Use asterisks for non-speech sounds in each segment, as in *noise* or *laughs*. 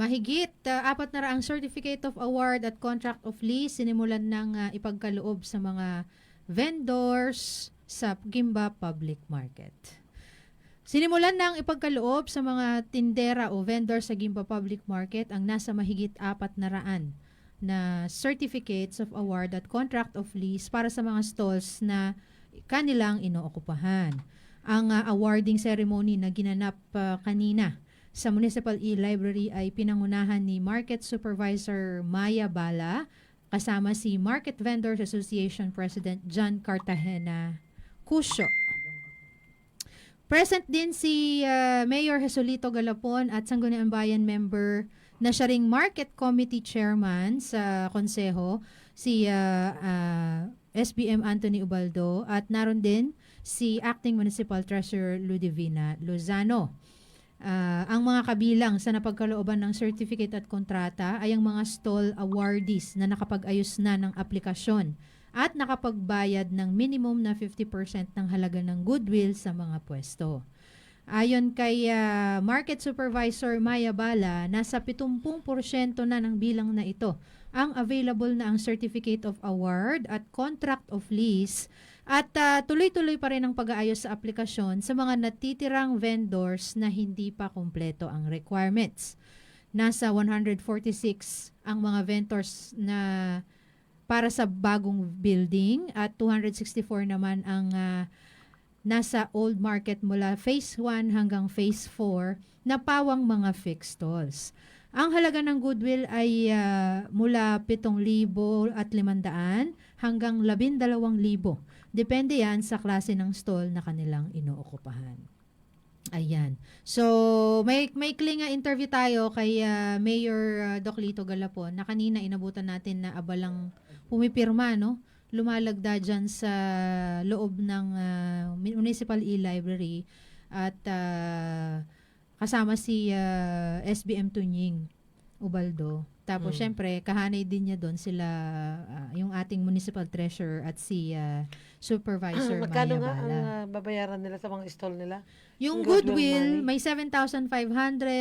Mahigit uh, apat na raang certificate of award at contract of lease sinimulan ng uh, ipagkaloob sa mga vendors sa Gimba Public Market. Sinimulan ng ipagkaloob sa mga tindera o vendors sa Gimba Public Market ang nasa mahigit apat na raan na certificates of award at contract of lease para sa mga stalls na kanilang inookupahan. Ang uh, awarding ceremony na ginanap uh, kanina sa Municipal E-Library ay pinangunahan ni Market Supervisor Maya Bala kasama si Market Vendors Association President John Cartagena Cusio. Present din si uh, Mayor Jesolito Galapon at Sangguniang Bayan member na siya ring Market Committee Chairman sa Konseho, si uh, uh, SBM Anthony Ubaldo at naroon din si Acting Municipal Treasurer Ludivina Lozano. Ah, ang mga kabilang sa napagkalooban ng certificate at kontrata ay ang mga stall awardees na nakapag-ayos na ng aplikasyon at nakapagbayad ng minimum na 50% ng halaga ng goodwill sa mga pwesto. Ayon kay ah, Market Supervisor Maya Bala, nasa 70% na ng bilang na ito ang available na ang Certificate of Award at Contract of Lease at ah, tuloy-tuloy pa rin ang pag-aayos sa aplikasyon sa mga natitirang vendors na hindi pa kumpleto ang requirements. Nasa 146 ang mga vendors na para sa bagong building at 264 naman ang ah, nasa old market mula phase 1 hanggang phase 4 na pawang mga fixed stalls. Ang halaga ng goodwill ay ah, mula 7,000 at 500 hanggang 12,000. Depende yan sa klase ng stall na kanilang inookupahan. Ayan. So, may may nga interview tayo kay ah, Mayor ah, Doc Galapon na kanina inabutan natin na abalang pumipirma, no? Lumalagda dyan sa loob ng ah, Municipal E-Library at ah, kasama si ah, SBM Tunying Ubaldo. Tapos, Mm. syempre, kahanay din niya doon sila, ah, yung ating municipal treasurer at si ah, supervisor Magkano Maya nga ang ah, babayaran nila sa mga stall nila? Yung Yung goodwill may 7,500,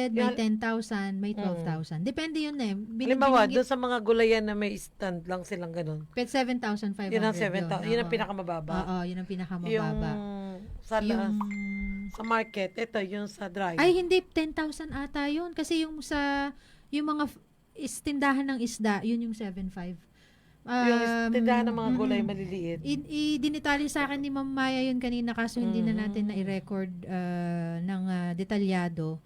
may Yung- 10,000, may Mm. 12,000. Depende yun eh. Bin- Halimbawa, doon sa mga gulayan na may stand lang silang ganun. Pet 7,500 Yun ang 7,000. Yun ang oo. pinakamababa. Oo, yun ang Yung pinakamababa. sa, Yung, sa market, ito yung sa dry. ay, hindi, 10,000 ata yun. Kasi yung sa, yung mga f- is, tindahan ng isda, yun yung 7,500. yung Um, tindahan ng mga gulay mm-mm. maliliit. I, i-dinitali sa akin ni Ma'am Maya yun kanina kaso hindi na natin Mm. na i-record uh, ng uh, detalyado.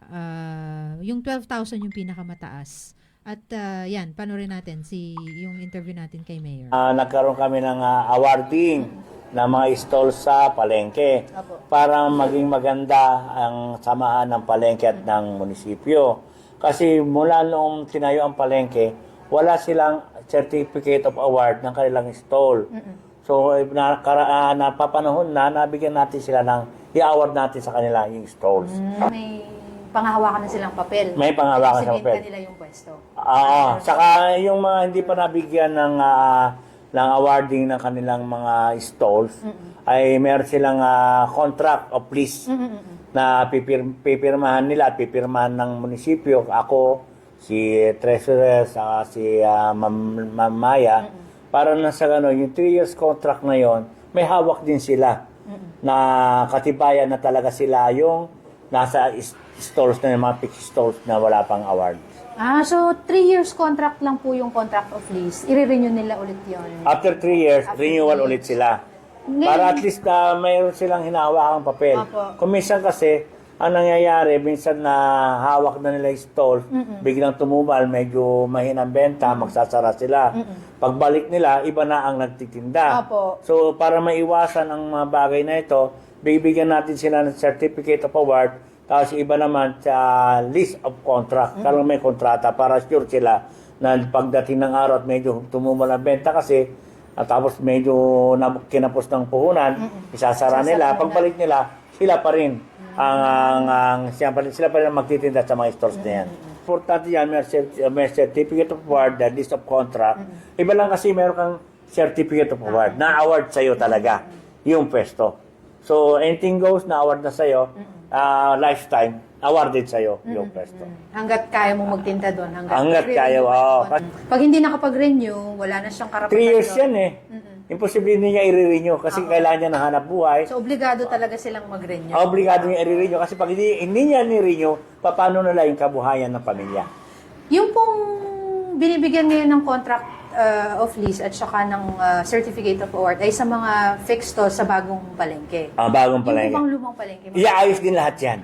Uh, yung 12,000 yung pinakamataas. At uh, yan, panoorin natin si yung interview natin kay Mayor. Ah, nagkaroon kami ng ah, awarding ng mga stall sa palengke para maging maganda ang samahan ng palengke at ng munisipyo. Kasi mula noong tinayo ang palengke, wala silang certificate of award ng kanilang stall. So, eh, na, kara, ah, napapanahon na, nabigyan natin sila ng i-award natin sa kanila yung stalls. May panghahawakan na silang papel. May panghahawakan Ibig sa sabihin papel. kanila yung pwesto. Oo. Saka yung mga hindi pa nabigyan ng ah, ng awarding ng kanilang mga stalls ay meron silang ah, contract of lease na pipir, pipirmahan nila at pipirmahan ng munisipyo. Ako, si Treasurer, saka si ah, Ma'am Ma'am Maya, para na sa gano'n, yung 3 years contract na yon may hawak din sila. Na katibayan na talaga sila yung nasa stalls na yung mga fixed stalls na wala pang award. Ah, so three years contract lang po yung contract of lease. I-renew nila ulit yun. After 3 years, After renewal three ulit sila. Ngayon- Para at least na mayroon silang hinahawakang papel. Opo. Kung minsan kasi, ang nangyayari, minsan na hawak na nila yung stall, biglang tumumal, medyo mahinang benta, magsasara sila. Pagbalik nila, iba na ang nagtitinda. Opo. So, para maiwasan ang mga bagay na ito, bibigyan natin sila ng certificate of award, tapos iba naman sa list of contract. Kaya may kontrata para sure sila na pagdating ng araw at medyo tumumal ang benta kasi at tapos medyo na, kinapos ng puhunan, isasara nila. Isasara Pagbalik nila, sila pa rin ang, ang, ang sila pa rin, sila pa rin magtitinda sa mga stores na yan. Importante yan, may, cert- may certificate of award, the list of contract. Iba lang kasi meron kang certificate of award, na award sa'yo talaga, yung pwesto. So, anything goes na award na sa'yo, ah, lifetime, awarded sa'yo yung pwesto. Hanggat kaya mong magtinda doon. Hanggat, Hanggat kaya, oo. doon. Pag hindi nakapag-renew, wala na siyang karapatan. Three years doon. yan eh. Imposible hindi niya i-renew kasi kailangan niya ng hanap buhay. So, obligado talaga silang mag-renew. Obligado niya i-renew kasi pag hindi, hindi niya ni-renew, paano nila yung kabuhayan ng pamilya? Yung pong binibigyan ngayon ng contract uh, of lease at saka ng uh, certificate of award ay sa mga fixed to sa bagong palengke. Ah, bagong Yung palengke. ibang lumang palengke. Iaayos din lahat yan.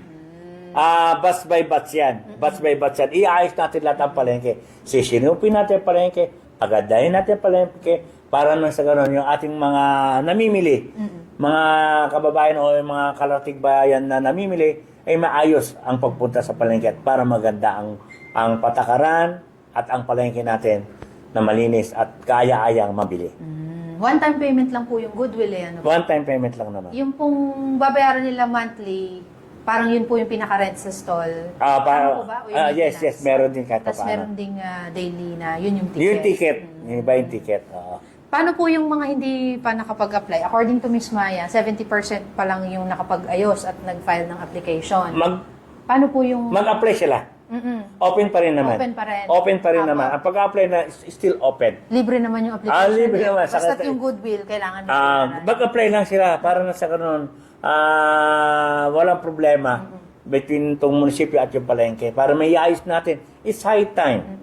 Ah, batch by batch yan. Batch by batch yan. Iaayos natin lahat ang palengke. Sisinupin natin ang palengke. Agadahin natin ang palengke para nang sa ganun yung ating mga namimili, mga kababayan o yung mga kalatig bayan na namimili ay maayos ang pagpunta sa palengke at para maganda ang ang patakaran at ang palengke natin na malinis at kaya-ayang mabili. Mm, One-time payment lang po yung goodwill eh. Ano? One time payment lang naman. Yung pong babayaran nila monthly, parang yun po yung pinaka-rent sa stall. Ah, para, Ano po ba? O yung ah, yes, maintenance? yes, meron din kahit Tapos paano. meron ding ah, daily na yun yung ticket. Yung ticket, yung iba yung ticket. oo. Paano po yung mga hindi pa nakapag-apply? According to Miss Maya, 70% pa lang yung nakapag-ayos at nag-file ng application. Mag, Paano po yung... mag-apply sila. Mm-mm. Open pa rin naman. Open pa rin. Open pa rin Apo. naman. Ang pag-apply na is still open. Libre naman yung application. Ah, libre naman. Basta Saka- yung goodwill, kailangan nila. Ah, mag-apply lang sila para na sa ganun, ah, walang problema between tong munisipyo at yung palengke. Para may iayos natin. It's high time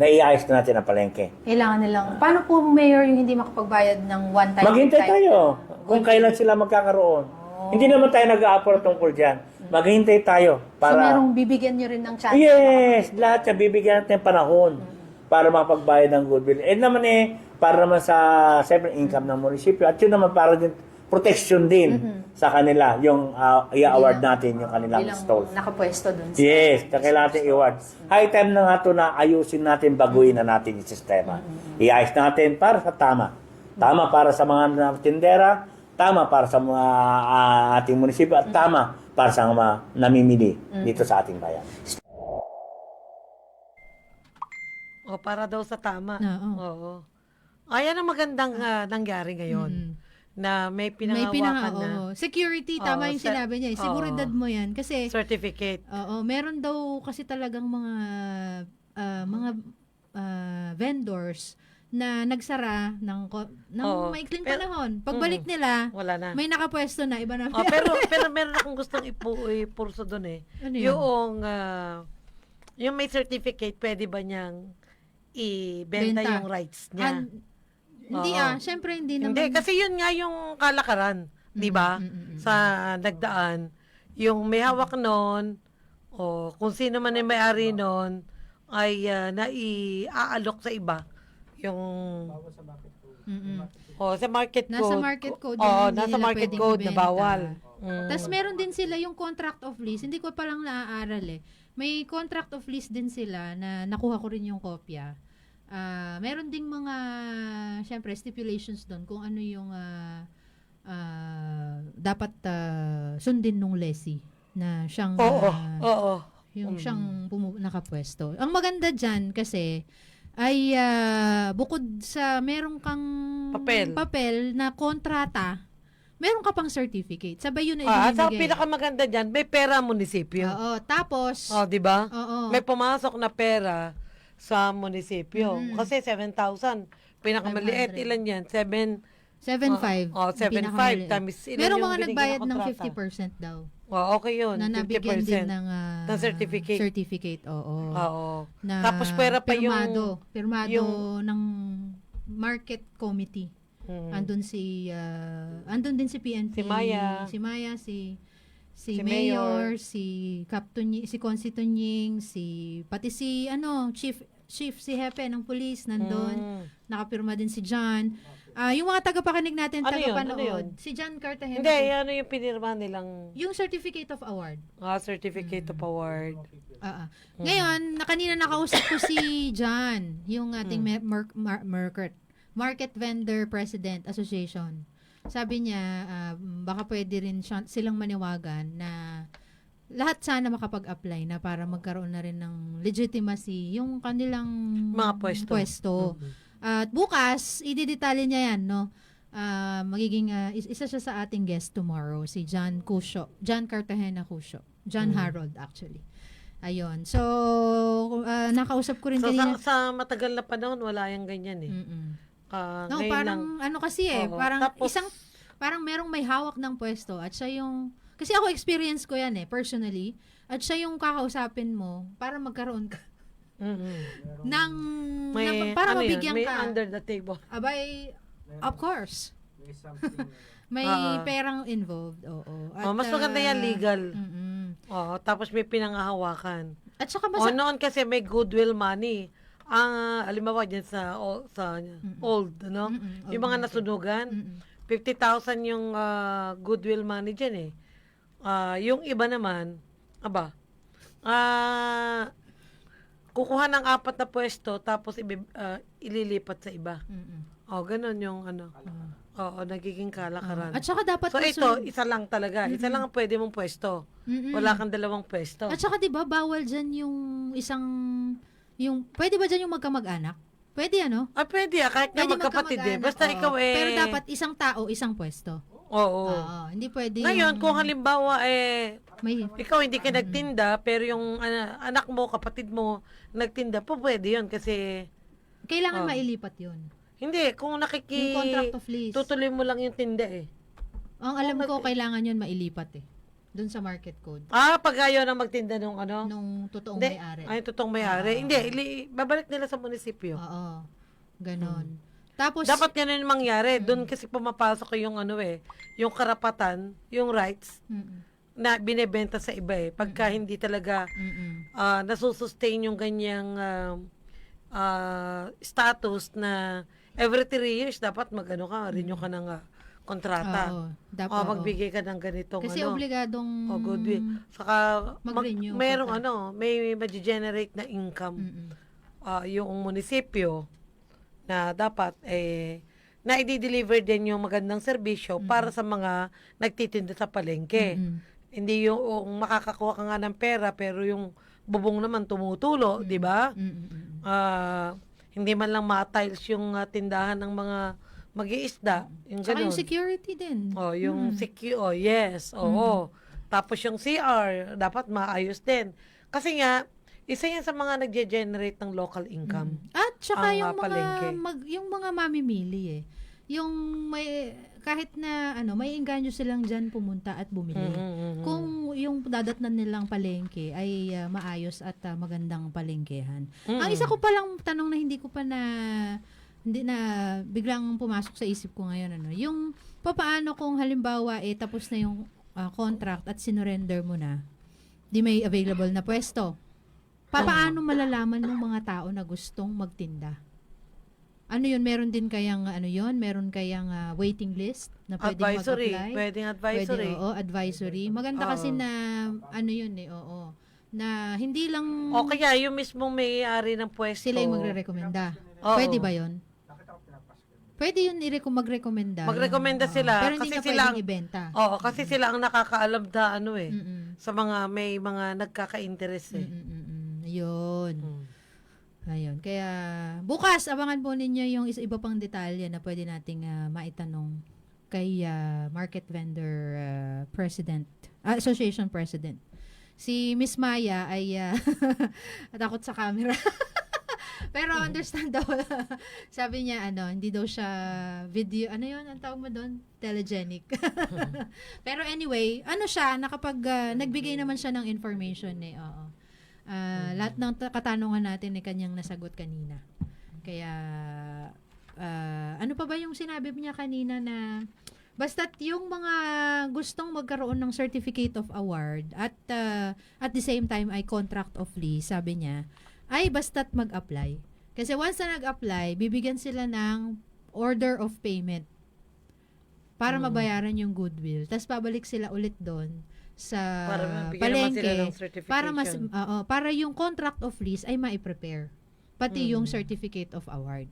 na iayos na natin ang palengke. Kailangan nilang... Paano po, Mayor, yung hindi makapagbayad ng one-time? Maghintay type? tayo kung kailan sila magkakaroon. Hindi naman tayo nag-a-apport tungkol dyan. Maghintay tayo So, para... merong bibigyan nyo rin ng chance? Yes, lahat siya bibigyan natin ng panahon para makapagbayad ng goodwill. Eh naman eh, para naman sa separate income ng munisipyo at yun naman para din protection din sa kanila yung uh, i-award natin yung kanilang Bilang stalls. nakapwesto dun. sa- Yes, na kailangan natin i-award. High time na nga to na ayusin natin, baguhin na natin yung sistema. Iayos natin para sa tama. Tama para sa mga tindera, tama para sa mga ah, ating munisipyo, at tama para sa mga namimili dito sa ating bayan. O, para daw sa tama. Oo. Oo. Ayan ang magandang ah, nangyari ngayon. Mm. Na may May pinangawakan pinanga, na oo. Security, tama Oo, yung sa- sinabi niya. eh. Seguridad oo. mo yan. Kasi, certificate. oo, meron daw kasi talagang mga ah, mga ah, vendors na nagsara ng, ko- ng Oo. maikling Pero- panahon. Pagbalik nila, Wala na. may nakapwesto na, iba na. Oh, pero *laughs* pero meron akong gustong ipu ipurso doon eh. Ano yun? Yung ah, yung may certificate, pwede ba niyang ibenta Benta. yung rights niya? An- hindi Oo. ah, syempre hindi naman. Hindi, kasi yun nga yung kalakaran, di ba? mm, mm, mm. Sa nagdaan, yung may hawak noon, o kung sino man yung may-ari noon, ay uh, nai-aalok sa iba. Yung, Mm-mm. o sa market code. Nasa market code yun, Oo, hindi nasa nila market pwedeng code na ibenta. bawal. Mm. Tapos meron din sila yung contract of lease. Hindi ko pa lang naaaral eh. May contract of lease din sila na nakuha ko rin yung kopya. Ah, meron ding mga syempre stipulations doon kung ano yung ah, ah, dapat ah, sundin nung lessee na siyang Oo, ah, oo. yung Mm. siyang pumu- nakapwesto. Ang maganda diyan kasi ay ah, bukod sa meron kang Papel. papel na kontrata, meron ka pang certificate. Sabay yun na Ah, at sa ibinibigay. pinakamaganda dyan, may pera ang munisipyo. Oo, tapos Oh, di ba? Oo. May pumasok na pera sa munisipyo. Mm. Kasi 7,000. Pinakamaliit, 500. ilan yan? 7, 7.5. Oh, yung 7.5 pinakamaliit. times ilan Merong mga nagbayad na ng kontrata? 50% daw. Oh, okay yun. Na nabigyan 50%. din ng, ah, Ng certificate. certificate, oo. Oo. Na Tapos pera pa yung- pirmado, pirmado yung- ng market committee. Mm. Andun si ah, andun din si PNP, Si Maya. si Maya, si si, Si Mayor, Mayor. si Cap Tuny- si Consi Tunying, si pati si ano, Chief Chief si Hepe ng police nandun. Mm. Nakapirma din si John. Ah, yung mga tagapakinig natin, Ano yun? tagapanood, Ano yun? si John Cartagena. Hindi, ano yung pinirma nilang yung certificate of award. ah, certificate of award. Ah, ah. Ngayon, na kanina nakausap ko si *coughs* John, yung ating mer- mer- mar- market, market Vendor President Association. Sabi niya, ah, baka pwede rin siya, silang maniwagan na lahat sana makapag-apply na para magkaroon na rin ng legitimacy yung kanilang Mga pwesto. pwesto. At bukas, ididetalye niya yan, no? Ah, magiging, is- isa siya sa ating guest tomorrow, si John Cusio, John Cartagena Cusio. John Mm. Harold actually. Ayun. So, ah, nakausap ko rin So, kanina. sa, sa matagal na panahon, wala yung ganyan eh. Mm-mm. Ah, No, parang lang. ano kasi eh, Oo. parang Tapos- isang parang merong may hawak ng pwesto at siya yung kasi ako experience ko yan eh personally at siya yung kakausapin mo para magkaroon ka Mm-mm. ng May, na- para ano yun, mabigyan may ka under the table. abay of course May something. may Ah. perang involved oo oh, mas maganda yan, ah, legal. mm-mm. Oh, tapos may pinangahawakan. at saka O mas noon kasi may goodwill money. Ang alimbawa dyan sa, o- sa old, no? Mm-mm, Yung old mga nasunugan, Mm-mm. 50,000 yung ah, goodwill money dyan eh. Ah, yung iba naman, aba, ah, kukuha ng apat na pwesto tapos ibi- ah, ililipat sa iba. Mm-mm. O, ganun yung ano. Oo, nagiging kalakaran. at saka dapat so ito, isa lang talaga. Isa lang ang pwede mong pwesto. Mm-mm. Wala kang dalawang pwesto. At saka 'di ba bawal diyan yung isang yung pwede ba diyan yung magkamag-anak? Pwede ano? Ah, pwede ah, kahit Pwede magkapatid eh. magkamag-anak, Basta oo. ikaw eh. Pero dapat isang tao, isang pwesto. Oo. Oo, hindi pwede Ngayon, kung halimbawa eh, may ikaw hindi ka nagtinda, pero yung ana- anak mo, kapatid mo, nagtinda, po pwede yun kasi, kailangan Oo. mailipat 'yun. hindi, kung nakiki, Yung contract of lease. tutuloy mo lang yung tinda eh. Ang alam ko kailangan 'yun mailipat eh. Doon sa market code Ah, pag ayaw na magtinda nung ano? nung totoong Hindi, may-ari. ay, totoong may-ari. Hindi, ili- babalik nila sa munisipyo. Oo. Ganon. Tapos Dapat ganun yung mangyari. Doon kasi pumapasok yung ano eh, yung karapatan, yung rights Mm-mm. na binebenta sa iba eh. Pagka hindi talaga Mm-mm. ah nasusustain yung ganyang ah, ah, status na every three years dapat magano ka, renew ka ng ah, kontrata. Oo. Dapat O oo. magbigay ka ng ganitong Kasi ano. obligadong O goodwill. Saka mag, Mag-renew merong ka. ano, may ma-generate na income Mm-mm. ah, yung munisipyo na dapat eh na i-deliver din yung magandang serbisyo para sa mga nagtitinda sa palengke. Mm-mm. Hindi yung, yung makakakuha ka nga ng pera pero yung bubong naman tumutulo, di ba? Mm-mm. Ah, hindi man lang ma-tiles yung ah, tindahan ng mga mag-iisda. Yung Saka ganun. yung security din. Oh, yung secu- oh, yes, oo. Tapos yung CR, dapat maayos din. Kasi nga, isa yan sa mga nagge-generate ng local income. At saka yung mga mag, yung mga mamimili eh. Yung may kahit na ano, may engganyo silang diyan pumunta at bumili. Mm-mm. Kung yung dadatnan nilang palengke ay ah, maayos at ah, magandang palengkehan. Ang isa ko palang tanong na hindi ko pa na hindi na biglang pumasok sa isip ko ngayon ano, yung papaano kung halimbawa eh tapos na yung ah, contract at sinurrender mo na, di may available na pwesto. Papaano malalaman ng mga tao na gustong magtinda? Ano yun? Meron din kayang ano yun? Meron kayang ah, waiting list na pwedeng advisory. mag-apply? Pwedeng advisory. Pwede, oo, advisory. Maganda kasi na, ano yun eh, oo. Na hindi lang O kaya yung mismong may-ari ng pwesto. sila yung magre-recommenda. Oo. Pwede ba yun? Pwede yun i-reco- mag-recommenda. Magrekomenda Oo. sila, Pero hindi kasi ka sila pwedeng ang- ibenta. Oo, kasi sila ang nakakaalam na ano eh. Mm-mm. Sa mga may mga nagkaka-interest eh. Mm-mm-mm. Yun. Mm. Ayun. Kaya, bukas, abangan po ninyo yung isa, iba pang detalye na pwede nating ah, maitanong kay ah, Market Vendor ah, President, ah, Association President. Si Miss Maya ay ah, *laughs* takot sa camera. *laughs* Pero understand daw, *laughs* sabi niya, ano, hindi daw siya video, ano yun, ang tawag mo doon? Telegenic. *laughs* *laughs* Pero anyway, ano siya, nakapag, ah, nagbigay naman siya ng information eh, oo. Ah, lahat ng ta- katanungan natin ay kanyang nasagot kanina. Kaya, ah, ano pa ba yung sinabi niya kanina na, basta't yung mga gustong magkaroon ng certificate of award at ah, at the same time ay contract of lease, sabi niya, ay basta't mag-apply. Kasi once na nag-apply, bibigyan sila ng order of payment para Mm. mabayaran yung goodwill. Tapos pabalik sila ulit doon sa Para palengke sila ng certification. para mas oo, para yung contract of lease ay mai-prepare. Pati yung Mm. certificate of award.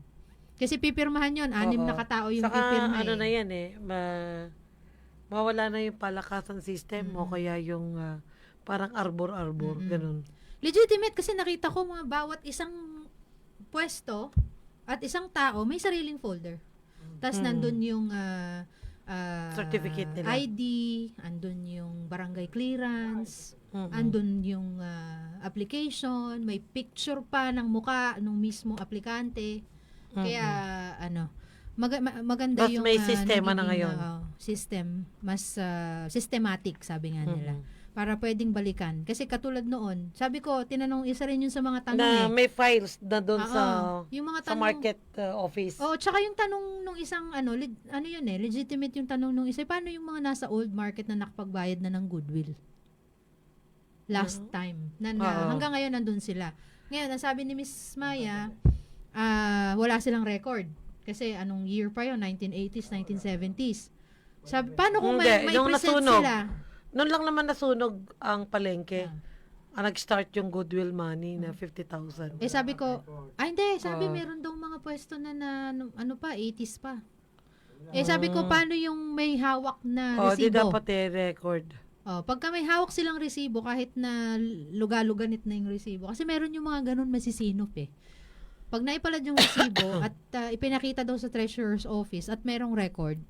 Kasi pipirmahan yon anim Oo. na katao yung Saka pipirma. ano eh. na yan eh, ma- mawala na yung palakasan system o kaya yung ah, parang arbor-arbor, Mm-mm. ganun. Legitimate kasi nakita ko mga bawat isang pwesto at isang tao may sariling folder. Tapos Mm. nandun yung ah, ah, Certificate nila. ID, andun yung barangay clearance, Mhm. Andun yung ah, application, may picture pa ng muka ng mismo aplikante. Kaya ano, mag- ma- maganda Mas yung may sistema na nagiging, ngayon. ah, system, mas ah, systematic sabi nga nila. Mhm. Para pwedeng balikan. Kasi katulad noon, sabi ko, tinanong isa rin yun sa mga tanong Na eh. may files na doon Oo, sa yung mga sa tanong, market uh, office. Oh, tsaka yung tanong nung isang ano, leg- ano yun eh, legitimate yung tanong nung isa, paano yung mga nasa old market na nakapagbayad na ng goodwill? Last time. Na, na- hanggang ngayon nandun sila. Ngayon, ang sabi ni Miss Maya, ah, wala silang record. Kasi anong year pa yun? 1980s, 1970s. Sabi, paano kung may, may present sila? Noon lang naman nasunog ang palengke. Ah. Ah, nag-start yung goodwill money na 50,000. Eh sabi ko, ah hindi, sabi Oo. meron daw mga pwesto na, na ano, ano pa, 80s pa. Eh sabi ko, paano yung may hawak na Oh, di resibo? dapat i-record. Oh, pagka may hawak silang resibo, kahit na lugaluganit na yung resibo. Kasi meron yung mga ganun masisinop eh. Pag naipalad yung resibo *coughs* at uh, ipinakita daw sa treasurer's office at merong record,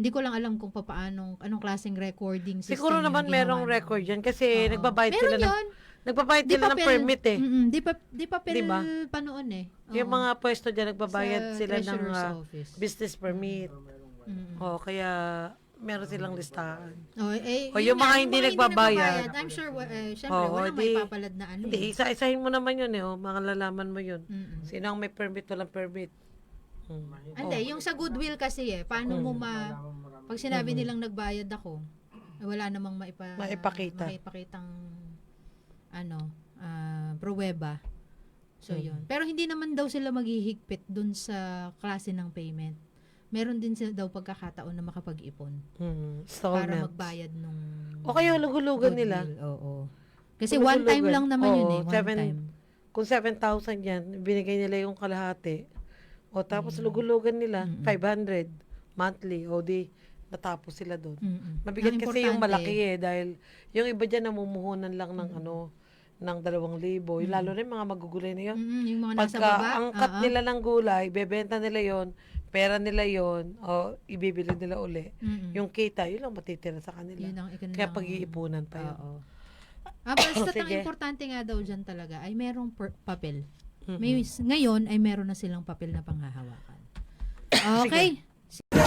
hindi ko lang alam kung papaanong, anong klaseng recording system Siguro naman ginawa merong nila. record yan kasi Oo. nagbabayad Meron sila ng, yun. nagbabayad Di sila ng papel. permit eh. Mm-mm, di pa, di papel Di ba? pa noon eh. Yung Oo. mga pwesto dyan, nagbabayad Sa sila ng treasurer's ah, office. business permit. Mm. Oh, kaya meron silang listahan. Oh, eh, O, yun yung nga, mga hindi nagbabayad. I'm sure, uh, syempre, Oo, walang di- may papalad na ano Hindi, eh. isa-isahin mo naman yun eh. Oh, mga lalaman mo yun. Mm-mm. Sino ang may permit, walang permit. Hmm. Hindi, yung sa goodwill kasi eh, paano mo ma... Pag sinabi nilang nagbayad ako, eh, wala namang maipa, Maipakita. maipakitang ano, ah, pruweba. So, yun. Pero hindi naman daw sila maghihigpit dun sa klase ng payment. Meron din sila daw pagkakataon na makapag-ipon Hmm. para magbayad nung O kaya hulugulugan nila. goodwill. Oo. Kasi one time lang naman yun Oo, eh. One seven- time. Kung 7,000 yan, binigay nila yung kalahati. O tapos lugulugan nila, 500 monthly. O di, natapos sila doon. Mm-mm. Mabigat Ang kasi yung malaki eh. Dahil yung iba dyan namumuhunan lang ng ano, ng dalawang libo. Yung Lalo na yung mga magugulay na yun. Mm-mm, yung mga nasa Pagka baba. ang cut oo. nila ng gulay, bebenta nila yon pera nila yon o ibibili nila uli. Mm-mm. Yung kita, yun lang matitira sa kanila. Yun ang Kaya pag-iipunan pa yun. Oo. Ah, basta *laughs* ang importante nga daw dyan talaga ay merong per- papel. May, ngayon ay meron na silang papel na panghahawakan. *coughs* Okay. Sige.